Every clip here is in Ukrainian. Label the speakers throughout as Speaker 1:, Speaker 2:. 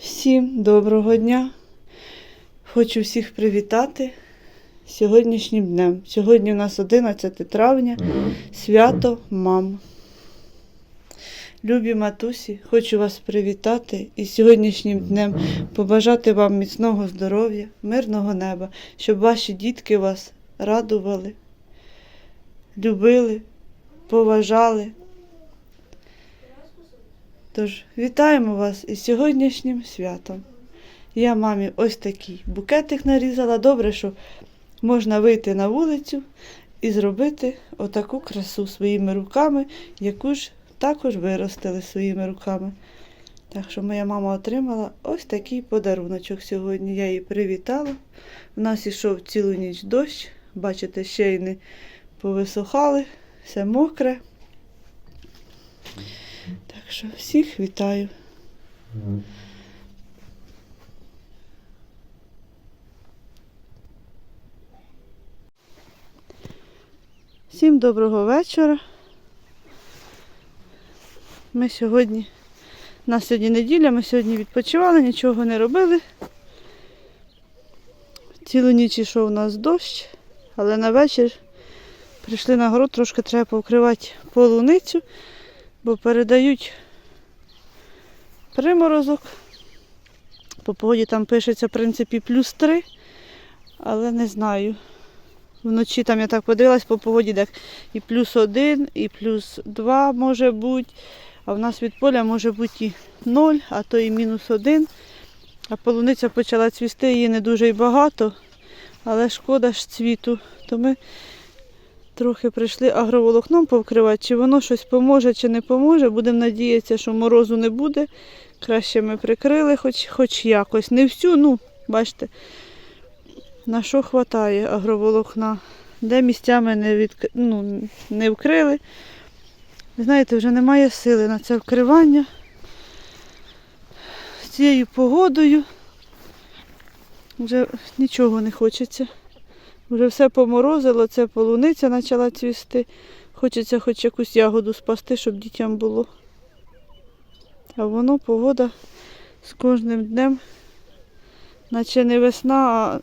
Speaker 1: Всім доброго дня. Хочу всіх привітати сьогоднішнім днем. Сьогодні у нас 11 травня, свято мам. Любі матусі, хочу вас привітати і сьогоднішнім днем побажати вам міцного здоров'я, мирного неба, щоб ваші дітки вас радували, любили, поважали. Тож вітаємо вас із сьогоднішнім святом. Я мамі ось такий букетик нарізала. Добре, що можна вийти на вулицю і зробити отаку красу своїми руками, яку ж також виростили своїми руками. Так що моя мама отримала ось такий подаруночок сьогодні. Я її привітала. У нас ішов цілу ніч дощ. Бачите, ще й не повисохали, все мокре. Так що всіх вітаю. Всім доброго вечора. Ми сьогодні, у нас сьогодні неділя, ми сьогодні відпочивали, нічого не робили. Цілу ніч йшов у нас дощ, але на вечір прийшли на город, трошки треба повкривати полуницю, бо передають приморозок. По погоді там пишеться, в принципі, плюс 3, але не знаю. Вночі там я так подивилась по погоді, так і плюс 1, і плюс 2 може бути. А в нас від поля може бути і 0, а то і мінус 1. А полуниця почала цвісти, її не дуже й багато, але шкода ж цвіту. То ми трохи прийшли агроволокном повкривати, чи воно щось поможе, чи не поможе. Будемо надіятися, що морозу не буде. Краще ми прикрили хоч, хоч якось. Не всю, ну, бачите, на що вистачає агроволокна. Де місцями не, відк... ну, не вкрили. Знаєте, вже немає сили на це вкривання. З цією погодою вже нічого не хочеться. Вже все поморозило, це полуниця почала цвісти. Хочеться хоч якусь ягоду спасти, щоб дітям було. А воно погода з кожним днем, наче не весна, а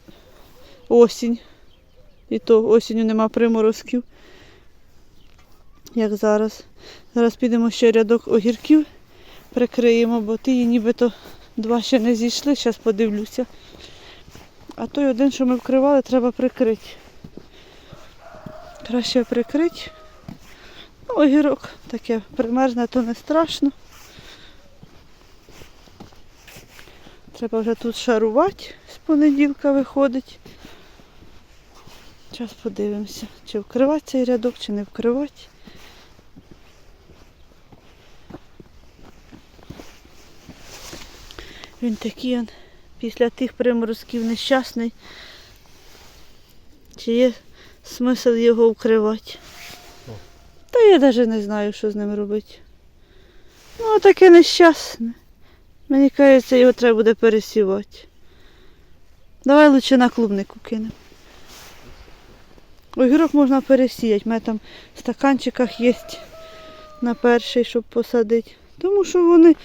Speaker 1: осінь. І то осінню нема приморозків, як зараз. Зараз підемо ще рядок огірків прикриємо, бо ті нібито два ще не зійшли, зараз подивлюся. А той один, що ми вкривали, треба прикрити. Краще прикрити. Ну, огірок таке примерзне, то не страшно. Треба вже тут шарувати, з понеділка виходить. Зараз подивимося, чи вкривати цей рядок, чи не вкривати. Він такий після тих приморозків нещасний. Чи є смисл його вкривати? Та я навіть не знаю, що з ним робити. Ну, таке нещасне. Мені кажеться, його треба буде пересівати. Давай лучше на клубнику кинемо. Огірок можна пересіяти. У мене там в стаканчиках є на перший, щоб посадити. Тому що вони,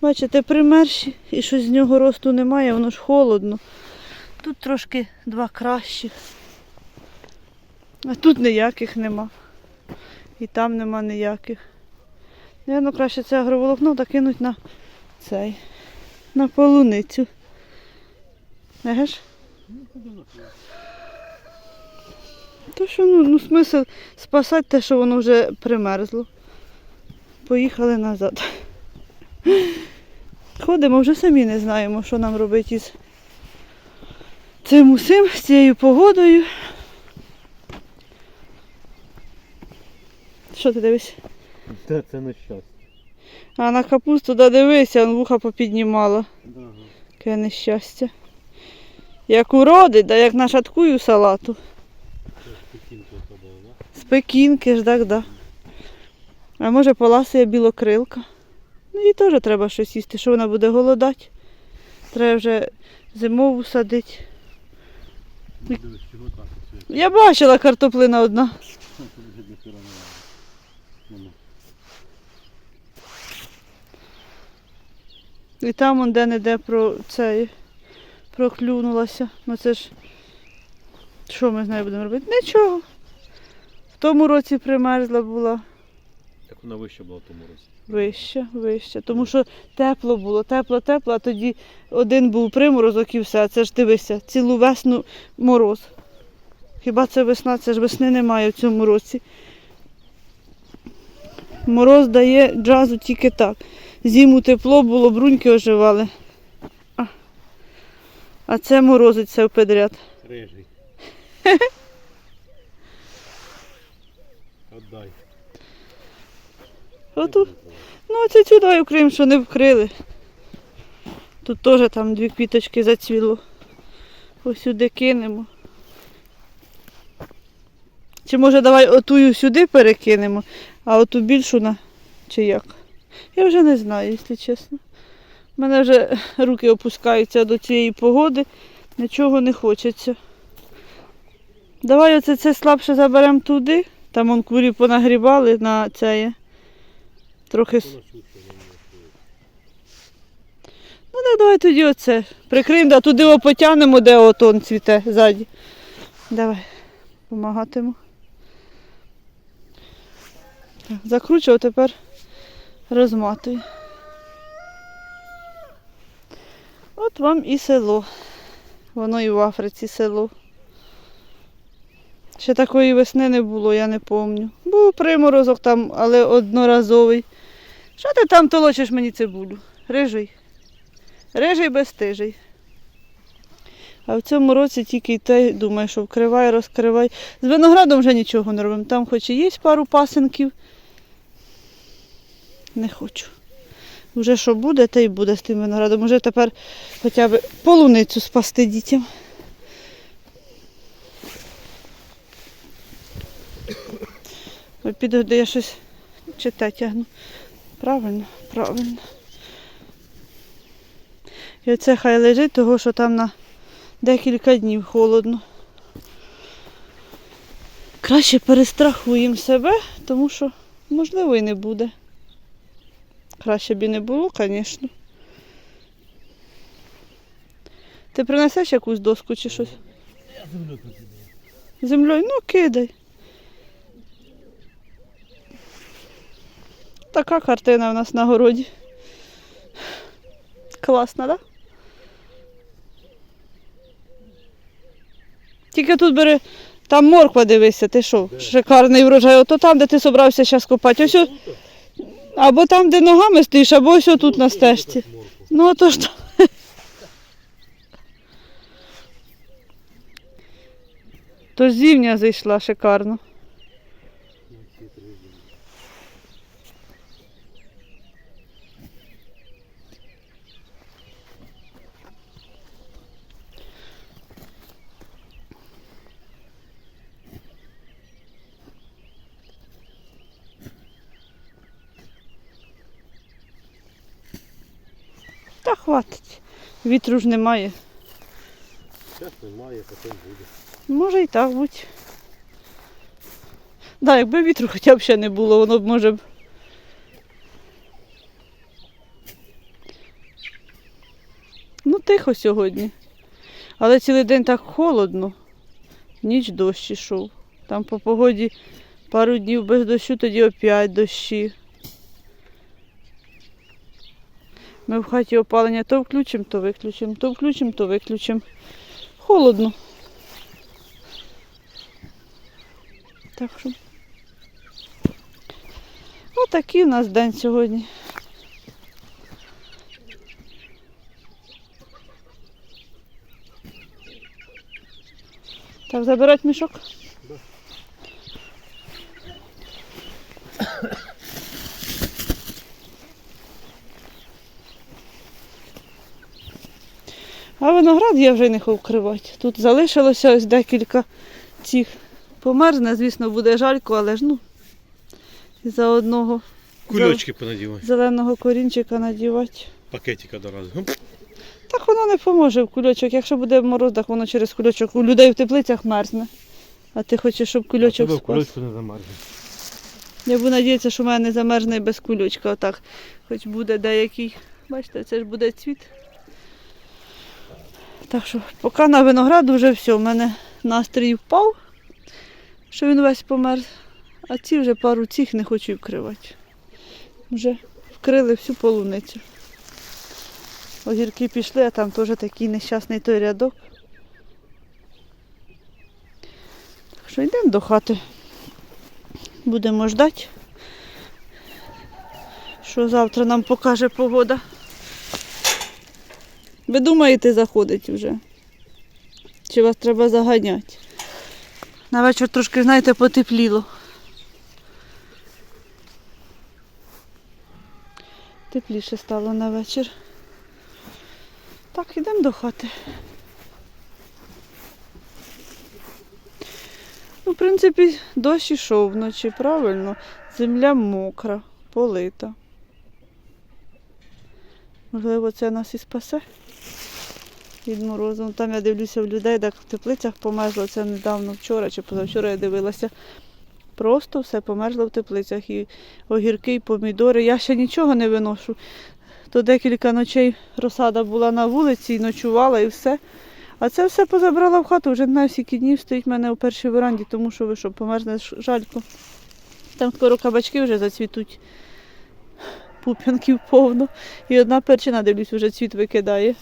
Speaker 1: бачите, примерші і що з нього росту немає, воно ж холодно. Тут трошки два кращих. А тут ніяких нема. І там нема ніяких. Наверно, краще це агроволокно та кинуть на цей, на полуницю. Еге? То що, ну, ну смисл спасати те, що воно вже примерзло. Поїхали назад. Ходимо, вже самі не знаємо, що нам робити із цим усім, з цією погодою. Що ти дивишся?
Speaker 2: Та це нещастя.
Speaker 1: А на капусту да дивися, он вуха попіднімала.
Speaker 2: Да.
Speaker 1: Яке нещастя. Як уродить, да як нашаткую салату.
Speaker 2: Це ж пекінка?
Speaker 1: З пекінки ж, так, да. А може поласує білокрилка. Ну їй теж треба щось їсти, що вона буде голодати. Треба вже зимову садити.
Speaker 2: Ну?
Speaker 1: Я бачила картоплина одна. І там он де-не-де про це проклюнулася. Ну це ж. Що ми з нею будемо робити? Нічого. В тому році примерзла була
Speaker 2: Так вона вища була в тому році.
Speaker 1: вища, вища. Тому що тепло було, тепло, тепло, а тоді один був приморозок і все. Це ж дивися, цілу весну мороз. Хіба це весна? Це ж весни немає в цьому році. Мороз дає джазу тільки так. Зиму тепло було, бруньки оживали. А, а це морозить все впедряд.
Speaker 2: Рижий. Отдай.
Speaker 1: Отут. Ну, оце сюди укриємо, що не вкрили. Тут теж там дві квіточки зацвіло. Ось сюди кинемо. Чи може давай отую сюди перекинемо, а оту більшу на чи як? Я вже не знаю, якщо чесно. У мене вже руки опускаються до цієї погоди, нічого не хочеться. Давай оце це слабше заберемо туди. Там он курі понагрібали на це. Трохи. Ну так давай тоді оце. Прикриємо, да туди його потягнемо, де отон цвіте ззаді. Давай, помагатиму. Так, закручував, тепер розматую. От вам і село. Воно і в Африці село. Ще такої весни не було, я не пам'ятаю. Був приморозок там, але одноразовий. Що ти там толочиш мені цибулю? Рижий. Рижий безстижий. А в цьому році тільки й те думаю, що вкривай, розкривай. З виноградом вже нічого не робимо. Там хоч і є пару пасенків. Не хочу. Вже що буде, те й буде з тим виноградом. Уже тепер хоча б полуницю спасти дітям. Ой, Підожди, я щось чи те тягну. Правильно, правильно. І оце хай лежить, того що там на декілька днів холодно. Краще перестрахуємо себе, тому що можливо і не буде. Краще б і не було, звісно. Ти принесеш якусь доску чи щось?
Speaker 2: Я землю іду.
Speaker 1: Землею? Ну, кидай. Така картина в нас на городі. Класна, так? Да? Тільки тут бери, там морква дивися, ти що, шикарний врожай. Ото там, де ти собрався зараз копати. Ось, о- або там, де ногами стоїш, або ось тут на стежці. Ну, ото ж. там. То зівня зайшла шикарно.
Speaker 2: Ну, хитрий він.
Speaker 1: Та хватить. Вітру ж немає.
Speaker 2: Зараз немає, потім буде.
Speaker 1: Може і так бути. Да, якби вітру хоча б ще не було, воно б може б. Ну, тихо сьогодні. Але цілий день так холодно. Ніч дощ ішов. Там по погоді пару днів без дощу, тоді опять дощі. Ми в хаті опалення то включимо, то виключимо, то включимо, то виключимо. Холодно. Так що. Отакий у нас день сьогодні. Так, забирати мішок? А виноград я вже не хочу вкривати. Тут залишилося ось декілька цих. Померзне, звісно, буде жалько, але ж ну. За одного
Speaker 2: Кульочки понадівай.
Speaker 1: зеленого корінчика надівати.
Speaker 2: Пакетик одразу.
Speaker 1: Так воно не поможе в кульочок. Якщо буде мороз, так воно через кульочок. У людей в теплицях мерзне. А ти хочеш, щоб кульочок
Speaker 2: в
Speaker 1: спас.
Speaker 2: кульочку не замерзне.
Speaker 1: Я буду надіятися, що в мене не замерзне і без кульочка. Отак. Хоч буде деякий Бачите, це ж буде цвіт. Так що, поки на виноград вже все, у мене настрій впав, що він весь помер. А ці вже пару цих не хочу вкривати. Вже вкрили всю полуницю. Огірки пішли, а там теж такий нещасний той рядок. Так що йдемо до хати. Будемо ждати, що завтра нам покаже погода. Ви думаєте, заходить вже? Чи вас треба заганяти? На вечір трошки, знаєте, потепліло. Тепліше стало на вечір. Так, йдемо до хати. Ну, в принципі, дощ ішов вночі, правильно. Земля мокра, полита. Можливо, це нас і спасе від морозу. Там я дивлюся в людей, так в теплицях померзло. Це недавно вчора чи позавчора я дивилася. Просто все померзло в теплицях. І огірки, і помідори. Я ще нічого не виношу. То декілька ночей розсада була на вулиці і ночувала і все. А це все позабрала в хату, вже знаю, скільки днів стоїть в мене у першій веранді, тому що ви що, померзне жалько. Там скоро кабачки вже зацвітуть. Пуп'янків повно. І одна перчина, дивлюсь, вже цвіт викидає.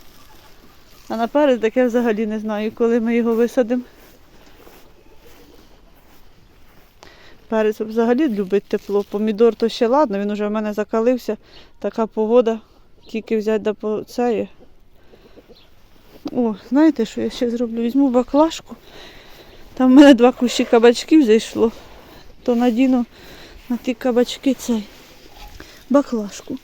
Speaker 1: А наперед таке взагалі не знаю, коли ми його висадимо. Перець взагалі любить тепло. Помідор то ще ладно, він уже в мене закалився. Така погода, тільки взяти да по це. О, знаєте, що я ще зроблю? Візьму баклажку. Там в мене два кущі кабачків зайшло. То надіну на ті кабачки цей баклажку.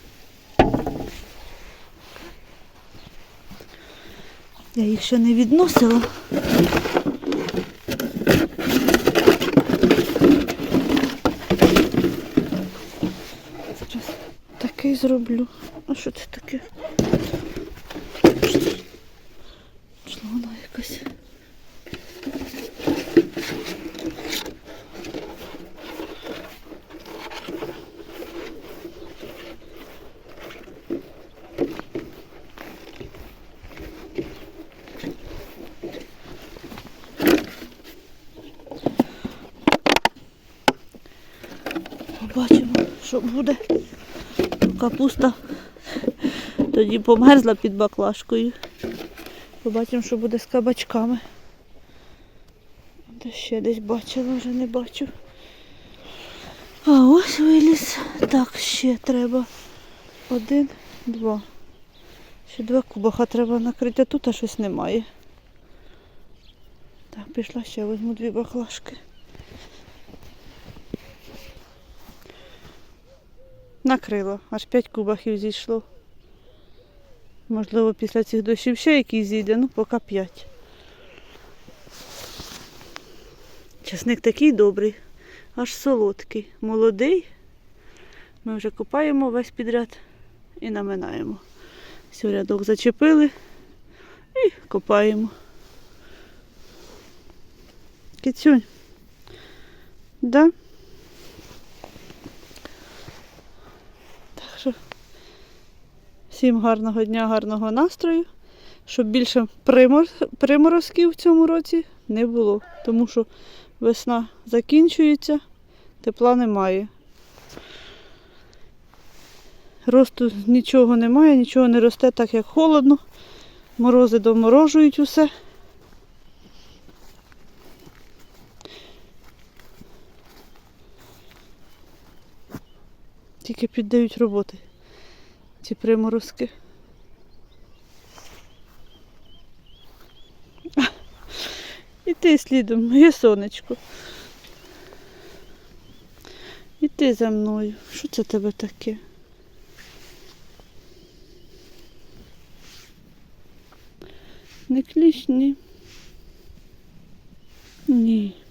Speaker 1: Я їх ще не відносила. Зараз такий зроблю. А що це таке? Що вона якась? Побачимо, що буде. Капуста тоді померзла під баклажкою. Побачимо, що буде з кабачками. Де ще десь бачила, вже не бачу. А ось виліз. Так, ще треба. Один, два. Ще два кубаха треба накрити, а тут а щось немає. Так, пішла ще візьму дві баклажки. Накрило. Аж п'ять кубахів зійшло. Можливо, після цих дощів ще якийсь зійде, ну поки п'ять. Часник такий добрий, аж солодкий, молодий. Ми вже копаємо весь підряд і наминаємо. Все, рядок зачепили і копаємо. Кицюнь. Да? Так що всім гарного дня, гарного настрою, щоб більше примор... приморозків в цьому році не було, тому що весна закінчується, тепла немає. Росту нічого немає, нічого не росте так, як холодно. Морози доморожують усе. Тільки піддають роботи ці приморозки. І ти слідом, моє сонечко. І ти за мною. Що це тебе таке? Не клічні? Ні.